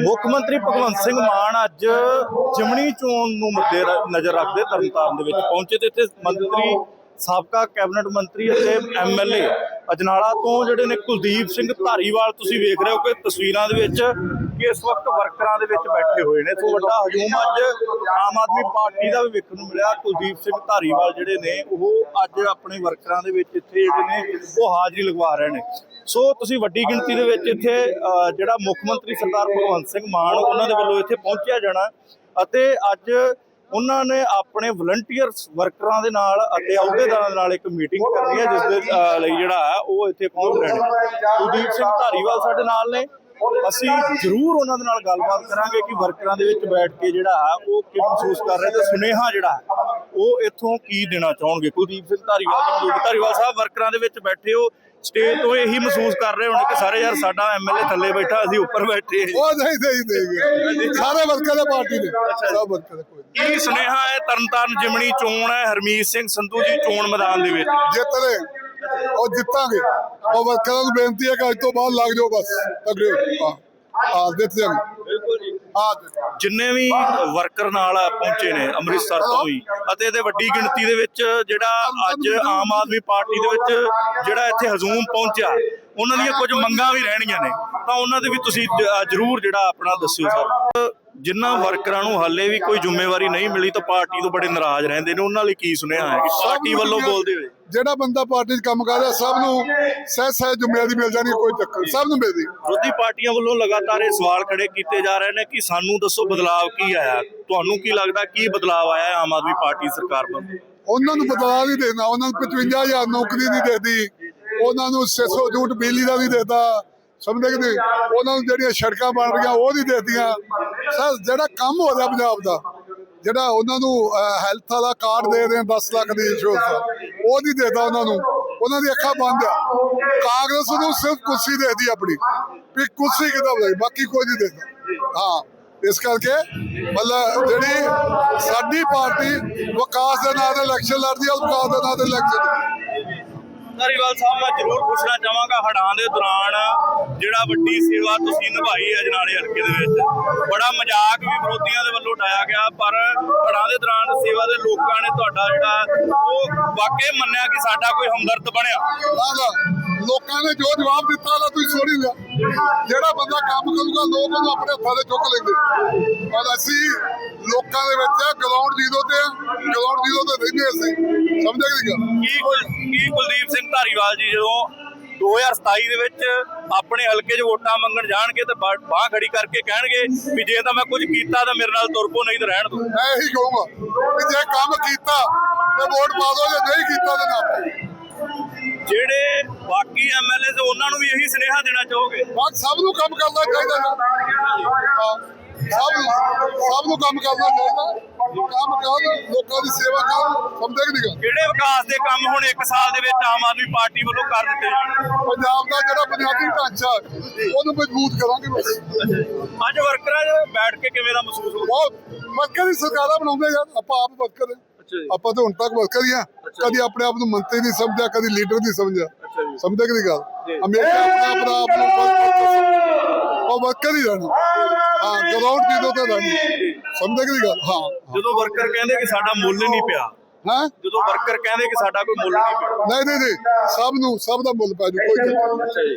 ਮੁੱਖ ਮੰਤਰੀ ਭਗਵੰਤ ਸਿੰਘ ਮਾਨ ਅੱਜ ਜਮਣੀ ਚੋਣ ਨੂੰ ਮੁੱਦੇ ਨਜ਼ਰ ਰੱਖਦੇ ਤਰਨਤਾਰਨ ਦੇ ਵਿੱਚ ਪਹੁੰਚੇ ਤੇ ਇੱਥੇ ਮੰਤਰੀ, ਸਾਬਕਾ ਕੈਬਨਿਟ ਮੰਤਰੀ ਅਤੇ ਐਮਐਲਏ ਅਜਨਾਲਾ ਤੋਂ ਜਿਹੜੇ ਨੇ ਕੁਲਦੀਪ ਸਿੰਘ ਧਾਰੀਵਾਲ ਤੁਸੀਂ ਵੇਖ ਰਹੇ ਹੋ ਕਿ ਤਸਵੀਰਾਂ ਦੇ ਵਿੱਚ ਕਿ ਇਸ ਵਕਤ ਵਰਕਰਾਂ ਦੇ ਵਿੱਚ ਬੈਠੇ ਹੋਏ ਨੇ। ਸੋ ਵੱਡਾ ਹਜੂਮ ਅੱਜ ਆਮ ਆਦਮੀ ਪਾਰਟੀ ਦਾ ਵੀ ਵੇਖਣ ਨੂੰ ਮਿਲਿਆ। ਕੁਲਦੀਪ ਸਿੰਘ ਧਾਰੀਵਾਲ ਜਿਹੜੇ ਨੇ, ਉਹ ਅੱਜ ਆਪਣੇ ਵਰਕਰਾਂ ਦੇ ਵਿੱਚ ਇੱਥੇ ਜਿਹੜੇ ਨੇ, ਉਹ ਹਾਜ਼ਰੀ ਲਗਵਾ ਰਹੇ ਨੇ। ਸੋ ਤੁਸੀਂ ਵੱਡੀ ਗਿਣਤੀ ਦੇ ਵਿੱਚ ਇੱਥੇ ਜਿਹੜਾ ਮੁੱਖ ਮੰਤਰੀ ਸਰਦਾਰ ਭਗਵੰਤ ਸਿੰਘ ਮਾਨ ਉਹਨਾਂ ਦੇ ਵੱਲੋਂ ਇੱਥੇ ਪਹੁੰਚਿਆ ਜਾਣਾ। ਅਤੇ ਅੱਜ ਉਹਨਾਂ ਨੇ ਆਪਣੇ ਵਲੰਟੀਅਰਸ ਵਰਕਰਾਂ ਦੇ ਨਾਲ ਅਤੇ ਅਹੁਦੇਦਾਰਾਂ ਦੇ ਨਾਲ ਇੱਕ ਮੀਟਿੰਗ ਕਰਨੀ ਹੈ, ਜਿਸ ਦੇ ਲਈ ਜਿਹੜਾ ਹੈ, ਉਹ ਇੱਥੇ ਪਹੁੰਚ ਰਹੇ ਨੇ। ਕੁਲਦੀਪ ਸਿੰਘ ਧਾਰੀਵਾਲ ਸਾਡੇ ਨਾਲ ਨੇ। ਅਸੀਂ ਜ਼ਰੂਰ ਉਹਨਾਂ ਦੇ ਨਾਲ ਗੱਲਬਾਤ ਕਰਾਂਗੇ ਕਿ ਵਰਕਰਾਂ ਦੇ ਵਿੱਚ ਬੈਠ ਕੇ ਜਿਹੜਾ ਹੈ, ਉਹ ਕੀ ਮਹਿਸੂਸ ਕਰ ਰਹੇ ਤੇ ਸੁਨੇਹਾ ਜਿਹੜਾ ਹੈ। ਉਹ ਇੱਥੋਂ ਕੀ ਦੇਣਾ ਚਾਹਣਗੇ? ਕੁਲਦੀਪ ਸਿੰਘ ਧਾਰੀਵਾਲ ਜੀ ਕੁਲਦੀਪ ਧਾਰੀਵਾਲ ਸਾਹਿਬ ਵਰਕਰਾਂ ਦੇ ਵਿੱਚ ਬੈਠੇ ਹੋ ਸਟੇਜ ਤੋਂ ਇਹੀ ਮਹਿਸੂਸ ਕਰ ਰਹੇ ਹੋਣੇ ਕਿ ਸਾਰੇ ਯਾਰ ਸਾਡਾ ਐਮਐਲਏ ਥੱਲੇ ਬੈਠਾ ਅਸੀਂ ਉੱਪਰ ਬੈਠੇ ਹਾਂ। ਉਹ ਨਹੀਂ ਨਹੀਂ ਦੇਗੇ ਸਾਰੇ ਵਰਕਰ ਦੇ ਪਾਰਟੀ ਦੇ। ਸਭ ਵਰਕਰ ਦੇ ਕੋਈ ਕੀ ਸੁਨੇਹਾ ਹੈ ਤਰਨਤਾਰਨ ਜਿਮਣੀ ਚੋਣ ਹੈ ਹਰਮੀਤ ਸਿੰਘ ਸੰਧੂ ਜੀ ਚੋਣ ਮੈਦਾਨ ਦੇ ਵਿੱਚ? ਜਿੱਤ ਰਹੇ ਉਹ ਜਿੱਤਾਂਗੇ। ਉਹ ਵਰਕਰਾਂ ਨੂੰ ਬੇਨਤੀ ਹੈ ਕਿ ਅੱਜ ਤੋਂ ਬਾਅਦ ਲੱਗ ਜਾਓ ਬਸ। ਤਗੜੇ ਹੋ। ਹਾਂ ਬਿਲਕੁਲ ਜੀ। ਹਾਂ ਜਿੰਨੇ ਵੀ ਵਰਕਰ ਨਾਲ ਪਹੁੰਚੇ ਨੇ, ਅੰਮ੍ਰਿਤਸਰ ਤੋਂ ਹੀ, ਅਤੇ ਇਹਦੇ ਵੱਡੀ ਗਿਣਤੀ ਦੇ ਵਿੱਚ ਜਿਹੜਾ ਅੱਜ ਆਮ ਆਦਮੀ ਪਾਰਟੀ ਦੇ ਵਿੱਚ ਜਿਹੜਾ ਇੱਥੇ ਹਜ਼ੂਮ ਪਹੁੰਚਿਆ, ਉਹਨਾਂ ਦੀਆਂ ਕੁਝ ਮੰਗਾਂ ਵੀ ਰਹਿਣੀਆਂ ਨੇ। ਤਾਂ ਉਹਨਾਂ ਦੇ ਵੀ ਤੁਸੀਂ ਜ਼ਰੂਰ ਜਿਹੜਾ ਆਪਣਾ ਦੱਸਿਓ ਸਰ। ਜਿਨ੍ਹਾਂ ਵਰਕਰਾਂ ਨੂੰ ਹਾਲੇ ਵੀ ਕੋਈ ਜ਼ਿੰਮੇਵਾਰੀ ਨਹੀਂ ਮਿਲੀ ਤਾਂ ਪਾਰਟੀ ਤੋਂ ਬੜੇ ਨਾਰਾਜ਼ ਰਹਿੰਦੇ ਨੇ। ਉਹਨਾਂ ਲਈ ਕੀ ਸੁਨੇਹਾ ਹੈ ਕਿ ਪਾਰਟੀ ਵੱਲੋਂ ਬੋਲਦੇ ਹੋਏ? ਜਿਹੜਾ ਬੰਦਾ ਪਾਰਟੀ 'ਚ ਕੰਮ ਕਰ ਰਿਹਾ ਸਭ ਨੂੰ ਸਹਿ ਸਹਿ ਜ਼ਿੰਮੇਵਾਰੀ ਮਿਲ ਜਾਣੀ ਕੋਈ ਚੱਕਰ ਸਭ ਨੂੰ ਮਿਲਦੀ। ਵਿਰੋਧੀ ਪਾਰਟੀਆਂ ਵੱਲੋਂ ਲਗਾਤਾਰ ਇਹ ਸਵਾਲ ਖੜੇ ਕੀਤੇ ਜਾ ਰਹੇ ਨੇ ਕਿ ਸਾਨੂੰ ਦੱਸੋ ਬਦਲਾਅ ਕੀ ਆਇਆ? ਤੁਹਾਨੂੰ ਕੀ ਲੱਗਦਾ ਕੀ ਬਦਲਾਅ ਆਇਆ ਆਮ ਆਦਮੀ ਪਾਰਟੀ ਸਰਕਾਰ ਵੱਲੋਂ? ਉਹਨਾਂ ਨੂੰ ਬਦਲਾ ਨਹੀਂ ਦੇਣਾ ਉਹਨਾਂ ਨੂੰ 55000 ਨੌਕਰੀ ਨਹੀਂ ਦੇਦੀ ਉਹਨਾਂ ਨੂੰ 600 ਯੂਨਿਟ ਬਿਜਲੀ ਦਾ ਨਹੀਂ ਦੇਦਾ ਸਮਝਦੇ ਕਿ ਉਹਨਾਂ ਨੂੰ ਜਿਹੜੀਆਂ ਸੜਕਾਂ ਬਣ ਰਹੀਆਂ ਉਹ ਨਹੀਂ ਦੇਤੀਆਂ। ਸਰ ਜਿਹੜਾ ਕੰਮ ਹੋ ਰਿਹਾ ਪੰਜਾਬ ਦਾ ਜਿਹੜਾ ਉਹਨਾਂ ਨੂੰ ਹੈਲਥ ਵਾਲਾ ਕਾਰਡ ਦੇ ਰਹੇ 10 ਲੱਖ ਦੀ ਇੰਸ਼ੋਰੈਂਸ ਉਹ ਨਹੀਂ ਦੇਦਾ ਉਹਨਾਂ ਨੂੰ। ਉਹਨਾਂ ਦੀ ਅੱਖਾਂ ਬੰਦ ਆ। ਕਾਂਗਰਸ ਨੂੰ ਸਿਰਫ ਕੁਰਸੀ ਦੇਦੀ ਆਪਣੀ। ਵੀ ਕੁਰਸੀ ਕਿਦਾਂ ਬਈ ਬਾਕੀ ਕੋਈ ਨਹੀਂ ਦੇਦਾ। ਹਾਂ, ਇਸ ਕਰਕੇ ਮਤਲਬ ਜਿਹੜੀ ਸਾਡੀ ਪਾਰਟੀ ਵਿਕਾਸ ਦੇ ਨਾਂ ਤੇ ਇਲੈਕਸ਼ਨ ਲੜਦੀ ਹੈ ਵਿਕਾਸ ਦੇ ਨਾਂ ਤੇ ਇਲੈਕਸ਼ਨ ਧਾਰੀਵਾਲ ਸਾਹਿਬ, ਮੈਂ ਜ਼ਰੂਰ ਪੁੱਛਣਾ ਚਾਹਾਂਗਾ ਹੜਾਂ ਦੇ ਦੌਰਾਨ ਜਿਹੜਾ ਵੱਡੀ ਸੇਵਾ ਤੁਸੀਂ ਨਿਭਾਈ ਹੈ ਅਜਨਾਲੇ ਹਲਕੇ ਦੇ ਵਿੱਚ। ਬੜਾ ਮਜ਼ਾਕ ਵੀ ਵਿਰੋਧੀਆਂ ਦੇ ਵੱਲੋਂ ਉਡਾਇਆ ਗਿਆ, ਪਰ ਹੜਾਂ ਦੇ ਦੌਰਾਨ ਸੇਵਾ ਦੇ ਲੋਕਾਂ ਨੇ ਤੁਹਾਡਾ ਜਿਹੜਾ ਉਹ ਵਾਕਈ ਮੰਨਿਆ ਕਿ ਸਾਡਾ ਕੋਈ ਹਮਦਰਦ ਬਣਿਆ। ਨਾ ਨਾ, ਲੋਕਾਂ ਨੇ ਜੋ ਜਵਾਬ ਦਿੱਤਾ ਨਾ ਤੁਸੀਂ ਸੁਣ ਲਿਆ। ਜਿਹੜਾ ਬੰਦਾ ਕੰਮ ਕਰੂਗਾ, ਲੋਕ ਉਹਨੂੰ ਆਪਣੇ ਹੱਥਾਂ ਤੇ ਚੁੱਕ ਲੈਂਦੇ। ਪਰ ਅਸੀਂ ਲੋਕਾਂ ਦੇ ਵਿੱਚ ਗਰਾਊਂਡ ਜ਼ੀਰੋ ਤੇ ਗਰਾਊਂਡ ਜ਼ੀਰੋ ਤੇ ਰਹਿੰਦੇ ਅਸੀਂ ਕਿ ਨਹੀਂ ਗੱਲ? ਕੀ ਕੀ ਕੁਲਦੀਪ ਸਿੰਘ ਧਾਰੀਵਾਲ ਜੀ ਜਦੋਂ 2027 ਦੇ ਵਿੱਚ ਆਪਣੇ ਹਲਕੇ 'ਚ ਵੋਟਾਂ ਮੰਗਣ ਜਾਣਗੇ ਤੇ ਬਾਹ ਖੜੀ ਕਰਕੇ ਕਹਿਣਗੇ ਵੀ ਜੇ ਤਾਂ ਮੈਂ ਕੁਝ ਕੀਤਾ ਤਾਂ ਮੇਰੇ ਨਾਲ ਤੁਰ ਪੋ ਨਹੀਂ ਤਾਂ ਰਹਿਣ ਦੋ। ਮੈਂ ਇਹੀ ਕਹੂੰਗਾ ਕਿ ਜੇ ਕੰਮ ਕੀਤਾ ਤੇ ਵੋਟ ਪਾ ਦਿਓ ਜੇ ਨਹੀਂ ਕੀਤਾ ਤੇ ਨਾ ਜਿਹੜੇ ਬਾਕੀ ਐਮਐਲਏ ਉਹਨਾਂ ਨੂੰ ਵੀ ਇਹੀ ਸੁਨੇਹਾ ਦੇਣਾ ਚਾਹੋਗੇ? ਬਾਕੀ ਸਭ ਨੂੰ ਕੰਮ ਕਰਨਾ ਚਾਹੀਦਾ ਹਾਂ, ਸਭ ਸਭ ਨੂੰ ਕੰਮ ਕਰਨਾ ਚਾਹੀਦਾ। ਕੰਮ ਕਰਨ ਲੋਕਾਂ ਦੀ ਸੇਵਾ ਕਰਨ ਸਮਝਿਆ ਕਿ ਨਹੀਂ ਕਿਹੜੇ ਵਿਕਾਸ ਦੇ ਕੰਮ ਹੁਣ 1 ਸਾਲ ਦੇ ਵਿੱਚ ਆਮ ਆਦਮੀ ਪਾਰਟੀ ਵੱਲੋਂ ਕਰ ਦਿੱਤੇ ਜਾਣ? ਪੰਜਾਬ ਦਾ ਜਿਹੜਾ ਬੁਨਿਆਦੀ ਢਾਂਚਾ ਉਹਨੂੰ ਮਜ਼ਬੂਤ ਕਰਾਂਗੇ ਬਸ। ਅੱਜ ਵਰਕਰਾਂ ਬੈਠ ਕੇ ਕਿਵੇਂ ਦਾ ਮਹਿਸੂਸ ਹੋ ਬਹੁਤ। ਵਰਕਰ ਹੀ ਸਰਕਾਰਾਂ ਬਣਾਉਂਦੇ ਯਾਰ ਆਪਾਂ ਆਪ ਵਰਕਰ ਹਾਂ ਆਪਾਂ ਤਾਂ ਹੁਣ ਤੱਕ ਵਰਕਰ ਹੀ ਆ। ਕਦੀ ਆਪਣੇ ਆਪ ਨੂੰ ਮੰਤਰੀ ਨਹੀਂ ਸਮਝਿਆ ਕਦੀ ਲੀਡਰ ਨਹੀਂ ਸਮਝਿਆ। ਸਮਝਿਆ ਕਿ ਨਹੀਂ ਗੱਲ? ਹਮੇਸ਼ਾ ਆਪਣੇ ਆਪ ਦਾ ਆਪ ਨੂੰ worker ਸਮਝਿਆ। ਉਹ ਵਰਕਰ ਹੀ ਰਹਿਣਾ। ਹਾਂ ਗਰਾਊਂਡ ਜਦੋਂ ਤੇ ਰਹਿਣੀ ਸਮਝਿਆ ਕਿ ਨਹੀਂ ਗੱਲ? ਹਾਂ ਜਦੋਂ ਵਰਕਰ ਕਹਿੰਦੇ ਕਿ ਸਾਡਾ ਮੁੱਲ ਨਹੀਂ ਪਿਆ। ਹਾਂ? ਜਦੋਂ ਵਰਕਰ ਕਹਿੰਦੇ ਕਿ ਸਾਡਾ ਕੋਈ ਮੁੱਲ ਨਹੀਂ ਪਿਆ। ਨਹੀਂ ਨਹੀਂ ਨਹੀਂ ਸਭ ਨੂੰ ਸਭ ਦਾ ਮੁੱਲ ਪੈ ਜੂ ਕੋਈ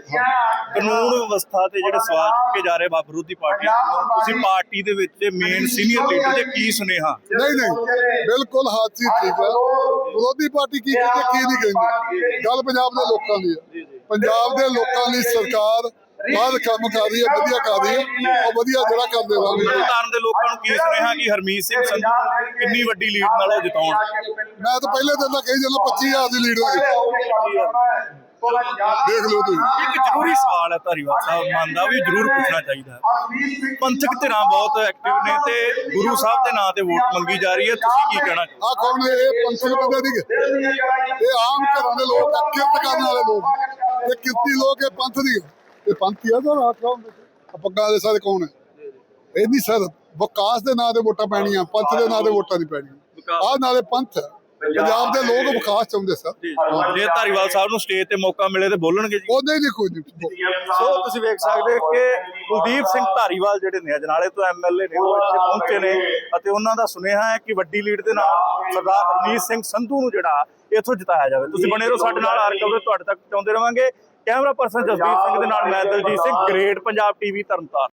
ਕਾਨੂੰਨ ਵਿਵਸਥਾ ਤੇ ਜਿਹੜੇ ਸਵਾਲ ਚੁੱਕੇ ਜਾ ਰਹੇ ਬਾ ਵਿਰੋਧੀ ਪਾਰਟੀ ਤੁਸੀਂ ਪਾਰਟੀ ਦੇ ਵਿੱਚ ਮੇਨ ਸੀਨੀਅਰ ਲੀਡਰ ਦੇ ਕੀ ਸੁਨੇਹਾ? ਨਹੀਂ ਨਹੀਂ ਬਿਲਕੁਲ ਹਰ ਚੀਜ਼ ਠੀਕ ਹੈ। ਵਿਰੋਧੀ ਪਾਰਟੀ ਕੀ ਕਹਿੰਦੀ ਕੀ ਨਹੀਂ ਕਹਿੰਦੀ। ਗੱਲ ਪੰਜਾਬ ਦੇ ਲੋਕਾਂ ਦੀ ਹੈ। ਪੰਜਾਬ ਦੇ ਲੋਕਾਂ ਲਈ ਸਰਕਾਰ ਬਾਹਰ ਕੰਮ ਕਰ ਰਹੀ ਹੈ ਵਧੀਆ ਕਰ ਰਹੀ ਹੈ। ਉਹ ਵਧੀਆ ਜਿਹੜਾ ਕਰ ਦੇਵਾਂਗੇ ਤਰਨਤਾਰਨ ਦੇ ਲੋਕਾਂ ਨੂੰ ਕੀ ਸੁਨੇਹਾ ਕਿ ਹਰਮੀਤ ਸਿੰਘ ਸੰਧੂ? ਕਿੰਨੀ ਵੱਡੀ ਲੀਡ ਨਾਲ ਉਹ ਜਿਤਾਉਣ? ਮੈਂ ਤਾਂ ਪਹਿਲੇ ਦਿਨ ਦਾ ਕਹੀ ਜਾਂਦਾ 25000 ਦੀ ਲੀਡ ਹੋਈ। ਦੇਖ ਲਓ ਤੁਸੀਂ। ਇੱਕ ਜ਼ਰੂਰੀ ਸਵਾਲ ਹੈ ਧਾਰੀਵਾਲ ਸਾਹਿਬ ਮਨ ਦਾ ਵੀ ਜ਼ਰੂਰ ਪੁੱਛਣਾ ਚਾਹੀਦਾ। ਪੰਥਕ ਧਿਰਾਂ ਬਹੁਤ ਐਕਟਿਵ ਨੇ ਤੇ ਗੁਰੂ ਸਾਹਿਬ ਦੇ ਨਾਂ ਤੇ ਵੋਟ ਮੰਗੀ ਜਾ ਰਹੀ ਹੈ। ਤੁਸੀਂ ਕੀ ਕਹਿਣਾ? ਆ ਕੌਣ ਨੇ? ਇਹ ਪੰਥਕ ਬੰਦੇ ਗੇ। ਇਹ ਆਮ ਘਰਾਂ ਦੇ ਲੋਕ ਆ ਕਿਰਤ ਕਰਨ ਵਾਲੇ ਲੋਕ। ਇਹ ਕਿਰਤੀ ਲੋਕ ਇਹ ਪੰਥ ਦੀ ਇਹ ਪੰਥ ਆ ਤਾਂ ਰਾਤ ਕੌਣ ਪੱਗਾਂ ਦੇ ਸਾਰੇ ਕੌਣ ਹੈ? ਇਹ ਨਹੀਂ ਸਰ ਵਿਕਾਸ ਦੇ ਨਾਂ ਤੇ ਵੋਟਾਂ ਪੈਣੀਆਂ ਪੰਥ ਦੇ ਨਾਂ ਤੇ ਵੋਟਾਂ ਨਹੀਂ ਪੈਣੀਆਂ। ਆਹ ਨਾਲੇ ਪੰਥ ਹੈ। ਪੰਜਾਬ ਦੇ ਲੋਕ ਵਿਕਾਸ ਚਾਹੁੰਦੇ ਸਰ। ਜੀ। ਧਾਰੀਵਾਲ ਸਾਹਿਬ ਨੂੰ ਸਟੇਜ ਤੇ ਮੌਕਾ ਮਿਲੇ ਤੇ ਬੋਲਣਗੇ ਜੀ। ਉਹਦੇ ਨਹੀਂ ਕੋਈ ਨਹੀਂ। ਸੋ ਤੁਸੀਂ ਵੇਖ ਸਕਦੇ ਕਿ ਕੁਲਦੀਪ ਸਿੰਘ ਧਾਰੀਵਾਲ ਜਿਹੜੇ ਨੇ ਅਜਨਾਲੇ ਤੋਂ ਐਮਐਲਏ ਨੇ ਉਹ ਇੱਥੇ ਪਹੁੰਚੇ ਨੇ ਅਤੇ ਉਹਨਾਂ ਦਾ ਸੁਨੇਹਾ ਹੈ ਕਿ ਵੱਡੀ ਲੀਡ ਦੇ ਨਾਲ ਸਰਦਾਰ ਹਰਮੀਤ ਸਿੰਘ ਸੰਧੂ ਨੂੰ ਜਿਹੜਾ ਇੱਥੋਂ ਜਿਤਾਇਆ ਜਾਵੇ। ਤੁਸੀਂ ਬਣੇ ਰਹੋ ਸਾਡੇ ਨਾਲ ਹਰ ਖਬਰ ਤੁਹਾਡੇ ਤੱਕ ਪਹੁੰਚਾਉਂਦੇ ਰਵਾਂਗੇ। ਕੈਮਰਾ ਪਰਸਨ ਜਸਦੀਪ ਸਿੰਘ ਦੇ ਨਾਲ ਮੈਂ ਦਲਜੀਤ ਸਿੰਘ ਗ੍ਰੇਟ ਪੰਜਾਬ ਟੀਵੀ ਤਰਨਤਾਰਨ।